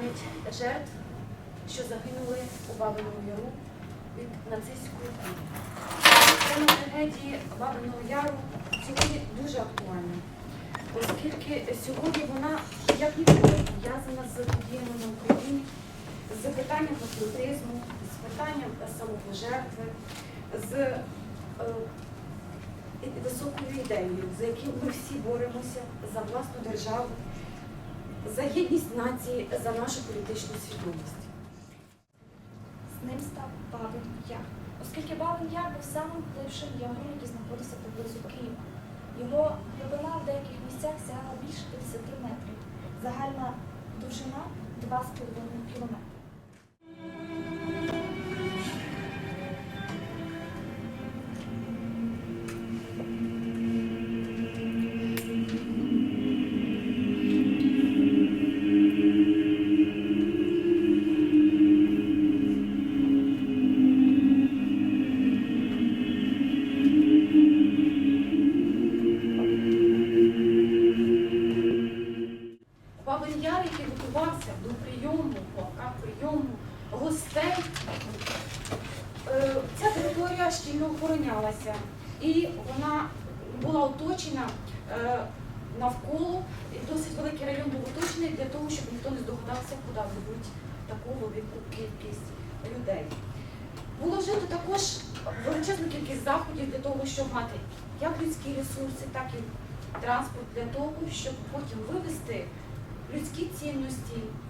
пам'ять жертв, що загинули у Бабиному Яру від нацистської кулі. Тема трагедії Бабиного Яру сьогодні дуже актуальна, оскільки сьогодні вона як ніколи пов'язана з подіями на Україні, з питанням патріотизму, з питанням самопожертви, з е, високою ідеєю, за яку ми всі боремося за власну державу, за єдність нації, за нашу політичну свідомість. З ним став Бабин Яр. Оскільки Бабин Яр був самим глибшим яром, який знаходився поблизу Києва. Його глибина в деяких місцях сягала більше 50 метрів. Загальна довжина 2,5 кілометри.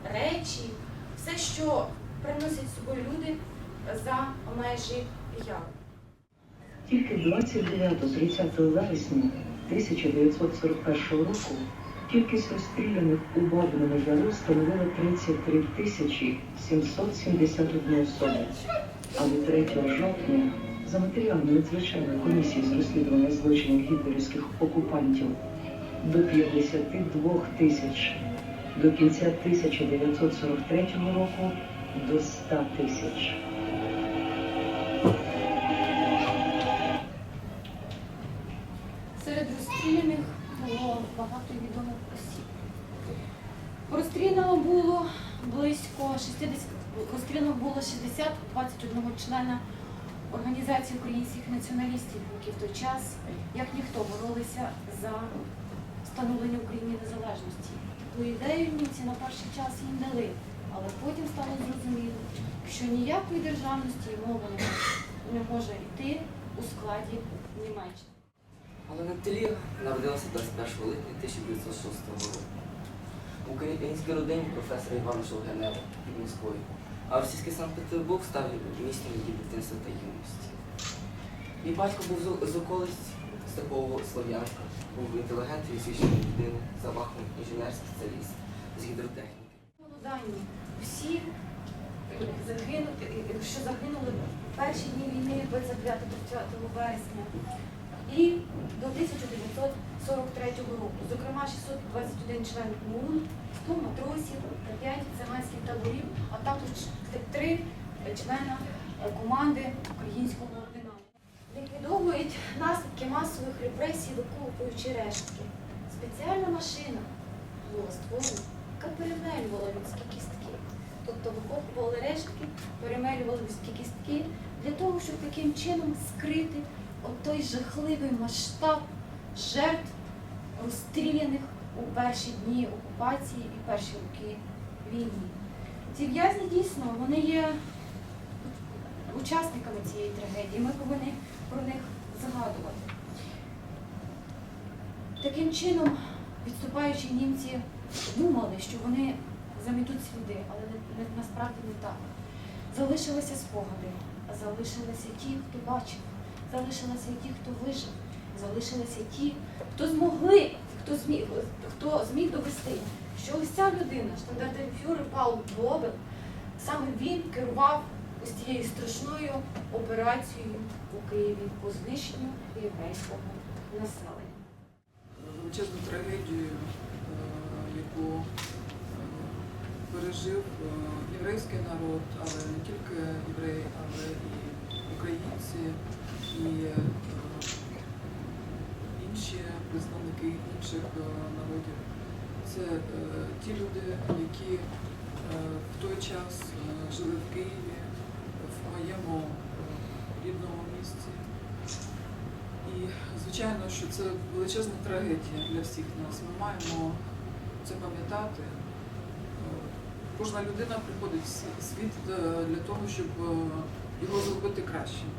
Речі, все, що приносять з собою люди за межі яру. Тільки 29-30 вересня 1941 року кількість розстріляних у Бабиному Яру становила 33 тисячі 771 особи. Але 3 жовтня за матеріалами надзвичайної комісії з розслідування злочинів гітлерівських окупантів до 52 тисяч, до кінця 1943 року до 100 тисяч. Серед розстріляних було багато відомих осіб. Розстріляно було близько 60, розстріляно було 60 21 члена Організації українських націоналістів, які в той час, як ніхто, боролися за встановлення Україні незалежності. Ту ідею німці на перший час їм дали, але потім стало зрозуміло, що ніякої державності і мови не може- йти у складі Німеччини. Олена Теліг народилася 21 липня 1906 року. В українській родині професора Івана Шелгенева під Москвою. А російський Санкт-Петербург став місцем її дитинства та юності. Її батько був з- з околиць з такого Слов'янська, був інтелігент і освічена людина, за фахом інженер спеціаліст з гідротехніки. Дані всі загинути, що загинули в перші дні війни 29-30 вересня і до 1943 року. Зокрема, 621 член МУН, 100 матросів та 5 циганських таборів, а також 3 члена команди українського ордена. Наслідки масових репресій, викопуючи рештки. Спеціальна машина була створена, яка перемелювала людські кістки. Тобто викопували рештки, перемелювали людські кістки для того, щоб таким чином скрити от той жахливий масштаб жертв, розстріляних у перші дні окупації і перші роки війни. Ці в'язні дійсно вони є учасниками цієї трагедії. Ми повинні про них згадувати. Таким чином, відступаючи німці думали, що вони замітуть сліди, але не, не- насправді не так. Залишилися спогади, залишилися ті, хто бачив, залишилися ті, хто вижив, залишилися ті, хто змогли, хто зміг, хто зміг довести, що ось ця людина, штандартенфюрер Паул Бобел, саме він керував ось цією страшною операцією у Києві по знищенню єврейського населення. величезну трагедію, е, яку е, пережив е, єврейський народ, але не тільки євреї, але і українці, і інші представники інших народів. Це ті люди, які в той час жили в Києві, в моєму е, рідному місті. І звичайно, що це величезна трагедія для всіх нас. Ми маємо це пам'ятати. Е, Кожна людина приходить в світ е, для того, щоб його зробити кращим.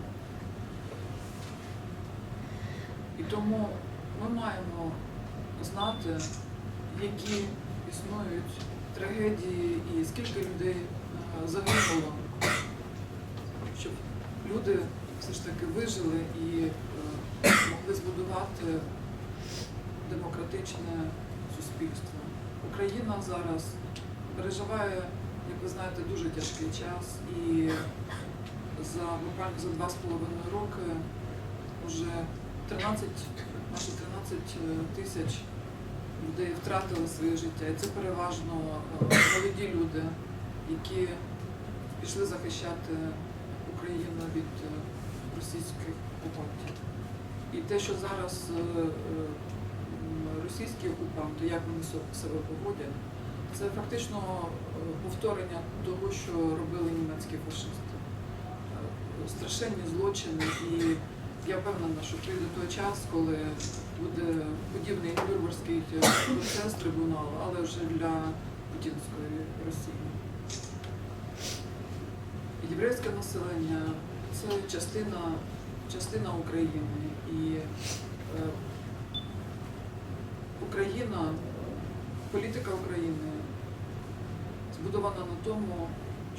І тому ми маємо знати, які існують трагедії і скільки людей загинуло, люди все ж таки вижили і е, могли збудувати демократичне суспільство. Україна зараз переживає, як ви знаєте, дуже тяжкий час і за буквально за два з половиною роки вже 13, майже 13 тисяч людей втратили своє життя. І це переважно е, молоді люди, які пішли захищати Україну від е, російських окупантів. І те, що зараз е, е, російські окупанти, як вони себе поводять, це фактично повторення того, що робили німецькі фашисти. Страшенні злочини, і я впевнена, що прийде той час, коли буде подібний Нюрнберзький процес трибунал, але вже для путінської Росії. Єврейське населення це частина, частина України. І е, Україна, політика України збудована на тому,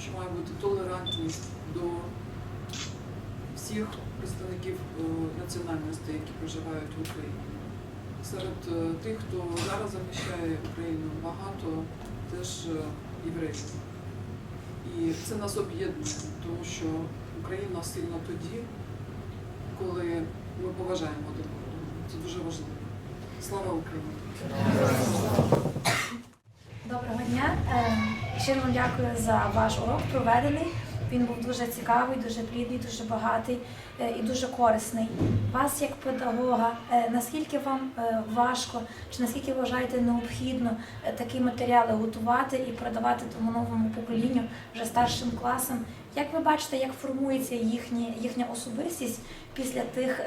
що має бути толерантність до всіх представників е, національностей, які проживають в Україні. Серед е, тих, хто зараз захищає Україну, багато теж е, євреїв. І це нас об'єднує, тому що Україна сильна тоді, коли ми поважаємо один одного. Це дуже важливо. Слава Україні! Доброго дня. Е, Щиро вам дякую за ваш урок проведений. Він був дуже цікавий, дуже плідний, дуже багатий е, і дуже корисний. Вас як педагога, е, наскільки вам е, важко, чи наскільки вважаєте необхідно такі матеріали готувати і передавати тому новому поколінню вже старшим класам? Як ви бачите, як формується їхня, їхня особистість після тих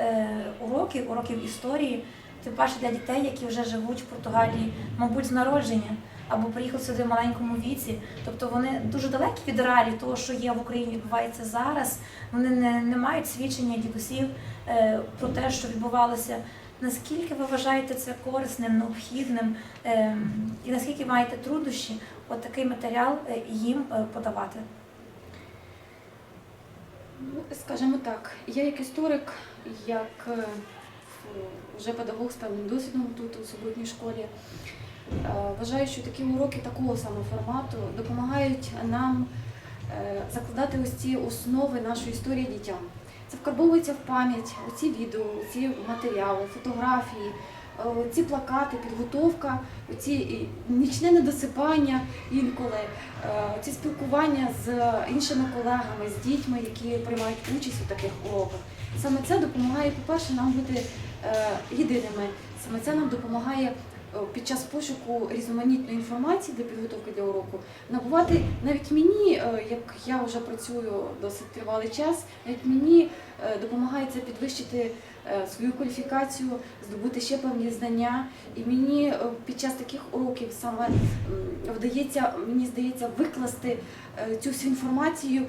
уроків, уроків історії, тим паче для дітей, які вже живуть в Португалії, мабуть, з народження або приїхали сюди в маленькому віці. Тобто вони дуже далекі від реалій того, що є в Україні, відбувається зараз. Вони не, не мають свідчення дідусів е, про те, що відбувалося. Наскільки ви вважаєте це корисним, необхідним, е, і наскільки маєте труднощі от такий матеріал е, їм е, подавати? Ну, скажімо так, я як історик, як е, вже педагог з певним досвідом тут у суботній школі, вважаю, що такі уроки такого самого формату допомагають нам е, закладати ось ці основи нашої історії дітям. Це вкарбовується в пам'ять, оці відео, ці матеріали, фотографії, е, ці плакати, підготовка, оці і нічне недосипання інколи, е, ці спілкування з іншими колегами, з дітьми, які приймають участь у таких уроках. Саме це допомагає, по-перше, нам бути е, єдиними. Саме це нам допомагає е, під час пошуку різноманітної інформації для підготовки для уроку набувати навіть мені, е, як я вже працюю досить тривалий час, навіть мені допомагається підвищити е, свою кваліфікацію, здобути ще певні знання. І мені е, під час таких уроків саме вдається, мені здається, викласти е, цю всю інформацію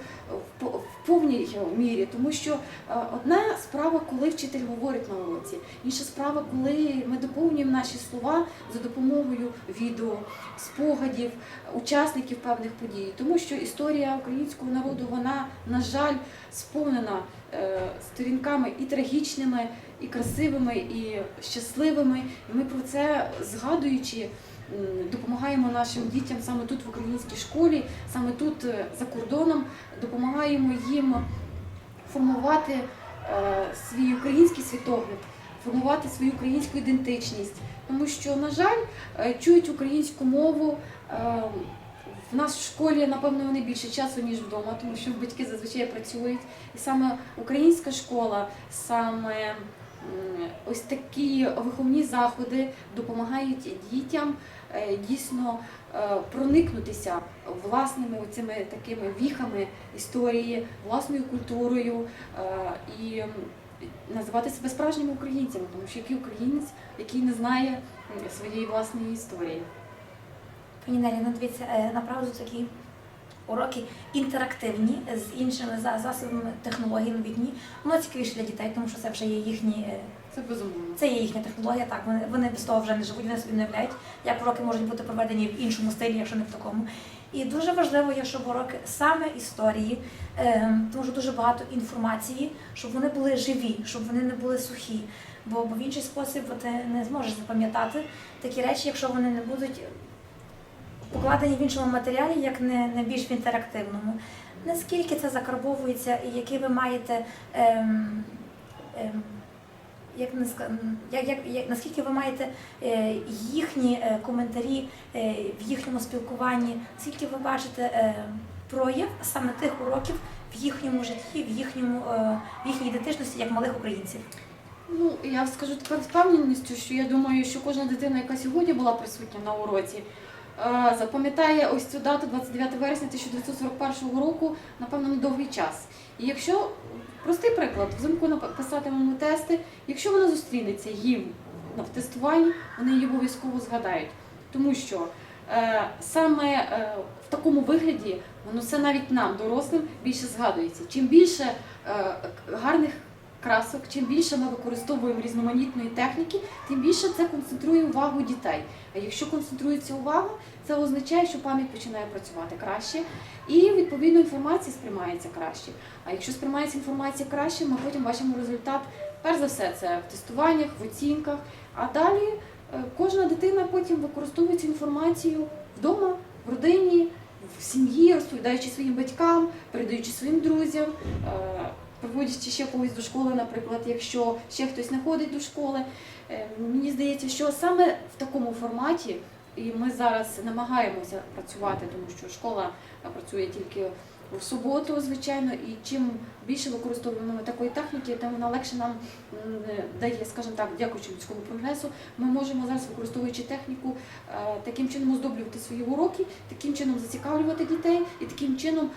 в повній мірі, тому що е, одна справа, коли вчитель говорить на уроці, інша справа, коли ми доповнюємо наші слова за допомогою відео, спогадів, учасників певних подій, тому що історія українського народу, вона, на жаль, сповнена е, сторінками і трагічними, і красивими, і щасливими. І ми про це згадуючи. Допомагаємо нашим дітям саме тут в українській школі, саме тут е, за кордоном, допомагаємо їм формувати е, свій український світогляд, формувати свою українську ідентичність. Тому що, на жаль, е, чують українську мову. В нас в школі, напевно, вони більше часу, ніж вдома, тому що батьки зазвичай працюють. І саме українська школа, саме ось такі виховні заходи допомагають дітям е, дійсно е, проникнутися власними цими такими віхами історії, власною культурою е, і називати себе справжніми українцями, тому що який українець, який не знає своєї власної історії. Пані Нелі, ну дивіться, е, направду такі уроки інтерактивні з іншими за- засобами технологій новітні. Воно цікавіше для дітей, тому що це вже є їхні. е, Це безумовно. Це є їхня технологія, так вони, вони без того вже не живуть, вони собі не уявляють, як уроки можуть бути проведені в іншому стилі, якщо не в такому. І дуже важливо є, щоб уроки саме історії, е, тому що дуже багато інформації, щоб вони були живі, щоб вони не були сухі. Бо, бо в інший спосіб ти не зможеш запам'ятати такі речі, якщо вони не будуть покладені в іншому матеріалі, як не, не більш в інтерактивному. Наскільки це закарбовується і які ви маєте. Ем, ем, як як, як, як наскільки ви маєте е, їхні е, коментарі е, в їхньому спілкуванні, скільки ви бачите е, прояв саме тих уроків в їхньому житті, в їхньому е, в їхній ідентичності як малих українців? Ну, я скажу тепер з впевненістю, що я думаю, що кожна дитина, яка сьогодні була присутня на уроці, запам'ятає ось цю дату 29 вересня 1941 року, напевно, на довгий час. І якщо простий приклад, взимку нап- писатимемо тести, якщо вона зустрінеться їм в тестуванні, вони її обов'язково згадають. Тому що е, саме е, в такому вигляді воно все навіть нам, дорослим, більше згадується. Чим більше е, гарних красок, чим більше ми використовуємо різноманітної техніки, тим більше це концентрує увагу дітей. А якщо концентрується увага, це означає, що пам'ять починає працювати краще, і відповідно інформація сприймається краще. А якщо сприймається інформація краще, ми потім бачимо результат. Перш за все, це в тестуваннях, в оцінках. А далі е, кожна дитина потім використовує цю інформацію вдома, в родині, в сім'ї, розповідаючи своїм батькам, передаючи своїм друзям. Е, ще когось до школи, наприклад, якщо ще хтось не ходить до школи, Е, мені здається, що саме в такому форматі, і ми зараз намагаємося працювати, тому що школа працює тільки в суботу, звичайно, і чим більше використовуємо такої техніки, тим вона легше нам дає, скажімо так, дякуючи людському прогресу, ми можемо зараз, використовуючи техніку, е, таким чином оздоблювати свої уроки, таким чином зацікавлювати дітей і таким чином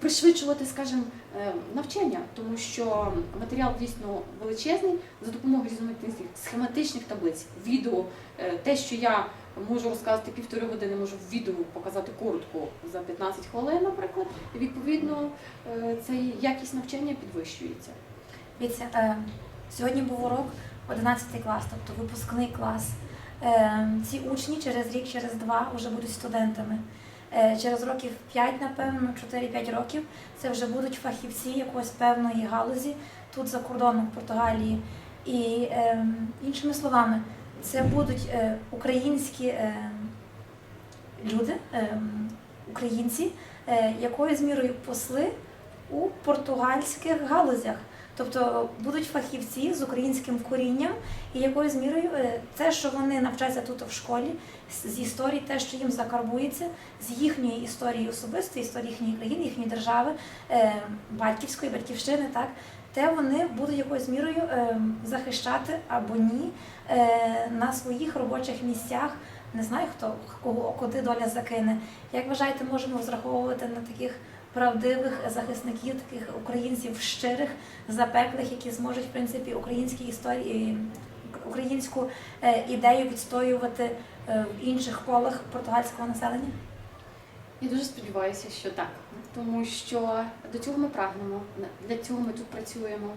пришвидшувати, скажімо, е, навчання, тому що матеріал дійсно величезний за допомогою різноманітних схематичних таблиць, відео, е, те, що я можу розказати півтори години, можу відео показати коротко за 15 хвилин, наприклад, і відповідно е, цей якість навчання підвищується. Дивіться, е, сьогодні був урок 11 клас, тобто випускний клас. Е, ці учні через рік, через два вже будуть студентами. Через років 5, напевно, 4-5 років це вже будуть фахівці якоїсь певної галузі тут за кордоном в Португалії. І е, іншими словами, це будуть е, українські е, люди, е, українці, е, якою з мірою посли у португальських галузях. Тобто будуть фахівці з українським корінням і якоюсь мірою е, те, що вони навчаються тут в школі, з з історії, те, що їм закарбується, з їхньої історії особистої, історії їхньої країни, їхньої держави, е, батьківської, батьківщини, так, те вони будуть якоюсь мірою е, захищати або ні е, на своїх робочих місцях. Не знаю, хто кого куди доля закине. Як вважаєте, можемо розраховувати на таких правдивих захисників, таких українців щирих, запеклих, які зможуть в принципі українські історії, українську е, ідею відстоювати в інших колах португальського населення? Я дуже сподіваюся, що так, тому що до цього ми прагнемо, для цього ми тут працюємо,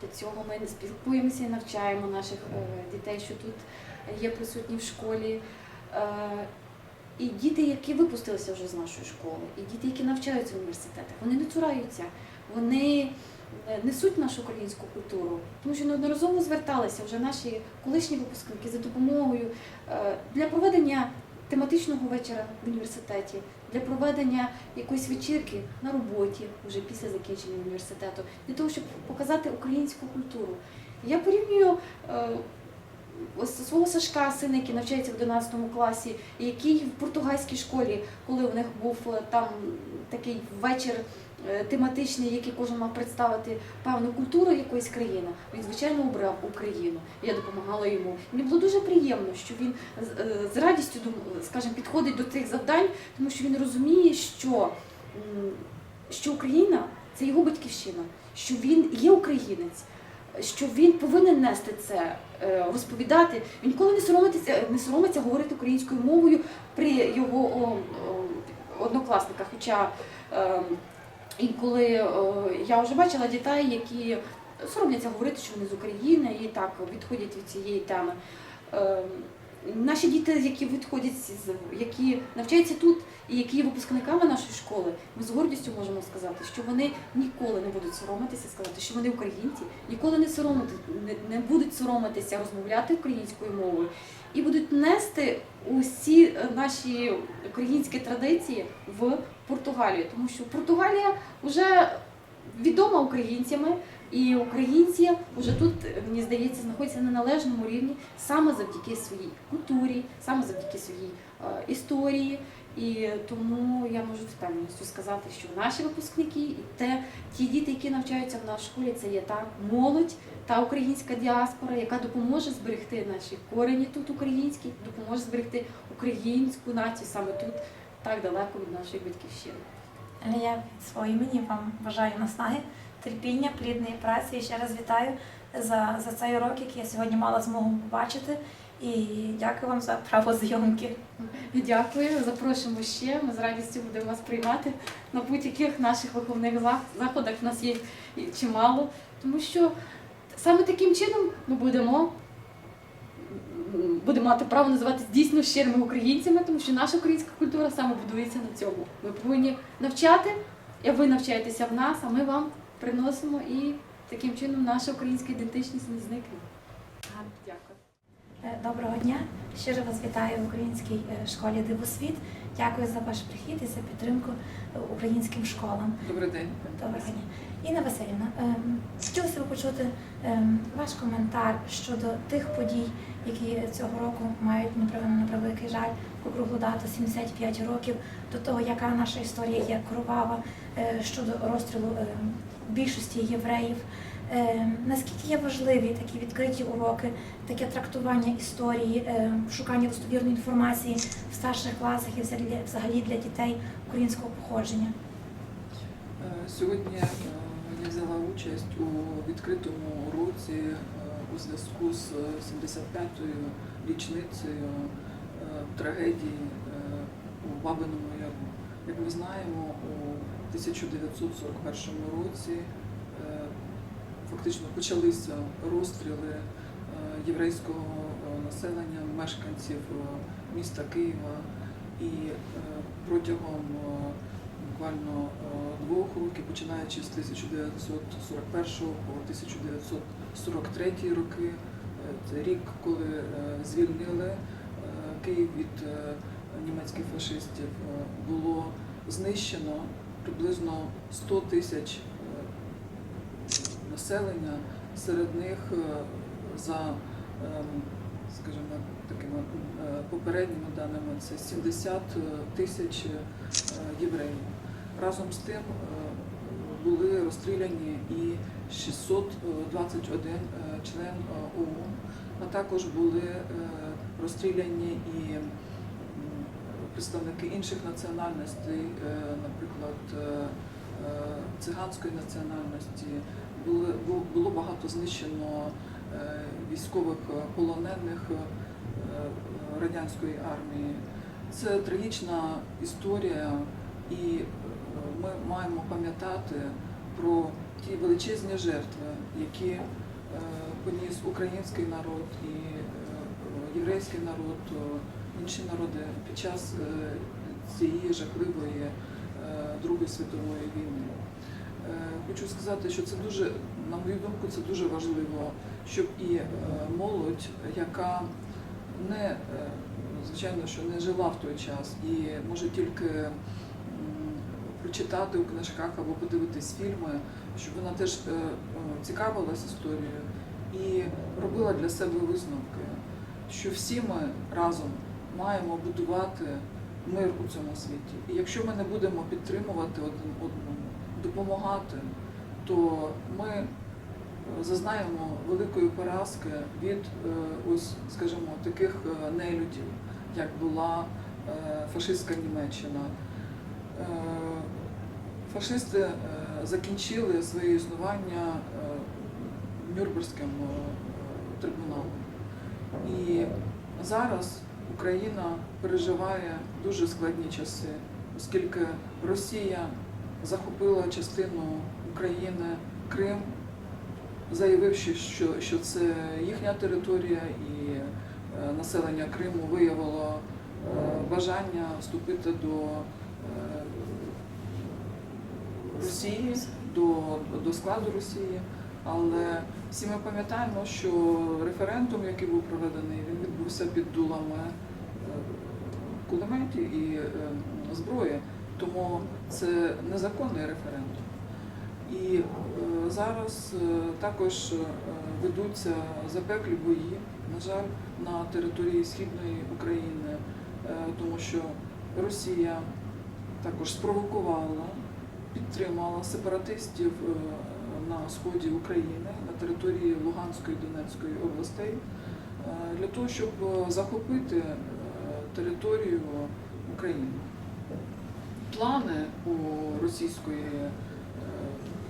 для цього ми спілкуємося і навчаємо наших е, дітей, що тут є присутні в школі. Е, І діти, які випустилися вже з нашої школи, і діти, які навчаються в університетах, вони не цураються, вони е, несуть нашу українську культуру, тому що неодноразово зверталися вже наші колишні випускники за допомогою для проведення тематичного вечора в університеті, для проведення якоїсь вечірки на роботі вже після закінчення університету, для того, щоб показати українську культуру. Я порівнюю е, ось свого Сашка, сина, який навчається в 11 класі, який в португальській школі, коли у них був е, там такий вечір е, тематичний, який кожен мав представити певну культуру якоїсь країни, він звичайно обрав Україну. Я допомагала йому. Мені було дуже приємно, що він з- е, радістю скажімо, підходить до цих завдань, тому що він розуміє, що, що Україна це його батьківщина, що він є українець, що він повинен нести це, е, розповідати. Він ніколи не соромиться, не соромиться говорити українською мовою при його о, о, однокласниках. Хоча е, інколи коли я вже бачила дітей, які соромляться говорити, що вони з України і так відходять від цієї теми. Наші діти, які відходять, з- які навчаються тут і які є випускниками нашої школи, ми з гордістю можемо сказати, що вони ніколи не будуть соромитися, сказати, що вони українці, ніколи не соромити, не, не будуть соромитися розмовляти українською мовою і будуть нести усі наші українські традиції в Португалію, тому що Португалія вже відома українцями, і українці вже тут, е, мені здається, знаходяться на належному рівні саме завдяки своїй культурі, саме завдяки своїй е, історії. І тому я можу впевненістю сказати, що наші випускники і те, ті діти, які навчаються в нашій школі, це є та молодь, та українська діаспора, яка допоможе зберегти наші корені тут українські, допоможе зберегти українську націю саме тут, так далеко від нашої батьківщини. Я від свого імені вам бажаю наснаги, терпіння, плідної праці. І ще раз вітаю за, за цей урок, який я сьогодні мала змогу побачити. І дякую вам за право зйомки. Дякую, запрошуємо ще. Ми з радістю будемо вас приймати на будь-яких наших виховних заходах. У нас є чимало, тому що саме таким чином ми будемо. Будемо мати право називатися дійсно щирими українцями, тому що наша українська культура саме будується на цьому. Ми повинні навчати, і ви навчаєтеся в нас, а ми вам приносимо і таким чином наша українська ідентичність не зникне. Дякую. Е, Доброго дня! Щиро вас вітаю в українській е, школі Дивосвіт. Дякую за ваш прихід і за підтримку е, українським школам. Добрий день. Доброго дня. Інна Васильівна, хотілося б почути ваш коментар щодо тих подій, які цього року мають на превеликий жаль округлу дату 75 років до того, яка наша історія є кровава щодо розстрілу більшості євреїв. Ем, Наскільки є важливі такі відкриті уроки, таке трактування історії, ем, шукання достовірної інформації в старших класах і взагалі для- дітей українського походження? Е, Сьогодні е, я взяла участь у відкритому уроці е, у зв'язку з 75-ю річницею е, трагедії е, у Бабиному Яру. Як ми знаємо, у 1941 році е, фактично почалися розстріли е, єврейського е, населення, мешканців міста Києва. І протягом буквально двох років, починаючи з 1941 по 1943 роки. Це рік, коли звільнили Київ від німецьких фашистів, було знищено приблизно 100 тисяч е, населення, серед них е, за ем, скажімо, такими е, попередніми даними, це 70 тисяч е, євреїв. Разом з тим е, були розстріляні і 621 е, член е, ООН, а також були е, розстріляні і представники інших національностей, е, наприклад, е, е, циганської національності. Було багато знищено військових полонених радянської армії. Це трагічна історія, і ми маємо пам'ятати про ті величезні жертви, які поніс український народ і єврейський народ, інші народи під час е, цієї жахливої е, Другої світової війни. Е, Хочу сказати, що це дуже, на мою думку, це дуже важливо, щоб і молодь, яка не звичайно, що не жила в той час і може тільки прочитати у книжках або подивитись фільми, щоб вона теж цікавилась історією і робила для себе висновки, що всі ми разом маємо будувати мир у цьому світі. І якщо ми не будемо підтримувати один одному, допомагати, то ми е, зазнаємо великої поразки від е, ось, скажімо, таких е, нелюдів, як була фашистська Німеччина. Фашисти закінчили своє існування Нюрнберзьким трибуналом. І зараз Україна переживає дуже складні часи, оскільки Росія захопила частину України, Крим, заявивши, що, що це їхня територія, і е, населення Криму виявило е, бажання вступити до е, Росії, до, до складу Росії. Але всі ми пам'ятаємо, що референдум, який був проведений, він відбувся під дулами е, кулеметів і е, зброї, тому це незаконний референдум. І е, зараз також ведуться запеклі бої, на жаль, на території Східної України, тому що Росія також спровокувала, підтримала сепаратистів на сході України, на території Луганської і Донецької областей, е, для того, щоб е, захопити е, територію України. Плани у Російської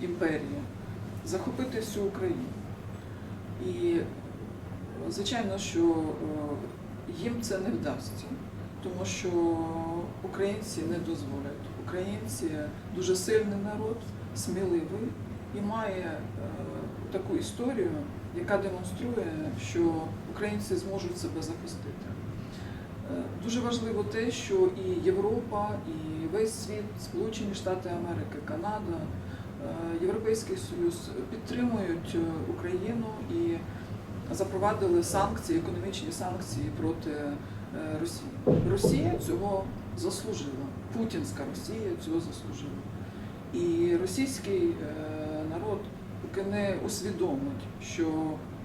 імперії захопити всю Україну. І звичайно, що їм це не вдасться, тому що українці не дозволять. Українці дуже сильний народ, сміливий і має е, таку історію, яка демонструє, що українці зможуть себе захистити. Е, Дуже важливо те, що і Європа, і весь світ, Сполучені Штати Америки, Канада, е, Європейський Союз підтримують е, Україну і запровадили санкції, економічні санкції проти е, Росії. Росія цього заслужила. Путінська Росія цього заслужила. І російський е, поки не усвідомить, що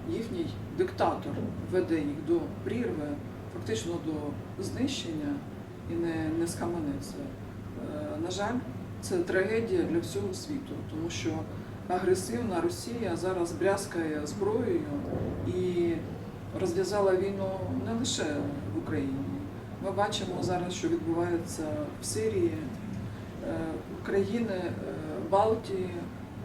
їхній диктатор веде їх до прірви, фактично до знищення і не, не схаменеться. Е, На жаль, це трагедія для всього світу, тому що агресивна Росія зараз брязкає зброєю і розв'язала війну не лише в Україні. Ми бачимо зараз, що відбувається в Сирії, Е, країни е, Балтії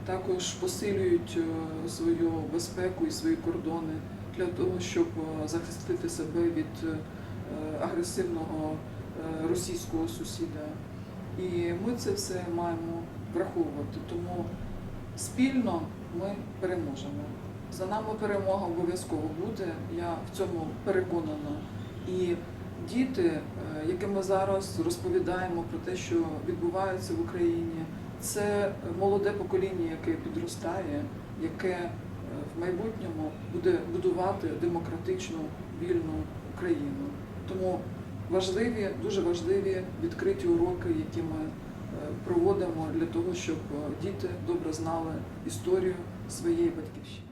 також посилюють е, свою безпеку і свої кордони для того, щоб е, захистити себе від е, агресивного російського сусіда. І ми це все маємо враховувати. Тому спільно ми переможемо. За нами перемога обов'язково буде. Я в цьому переконана. І діти, е, яким ми зараз розповідаємо про те, що відбувається в Україні, це молоде покоління, яке підростає, яке е, в майбутньому буде будувати демократичну вільну Україну. Тому важливі, дуже важливі відкриті уроки, які ми е, проводимо для того, щоб е, діти добре знали історію своєї батьківщини.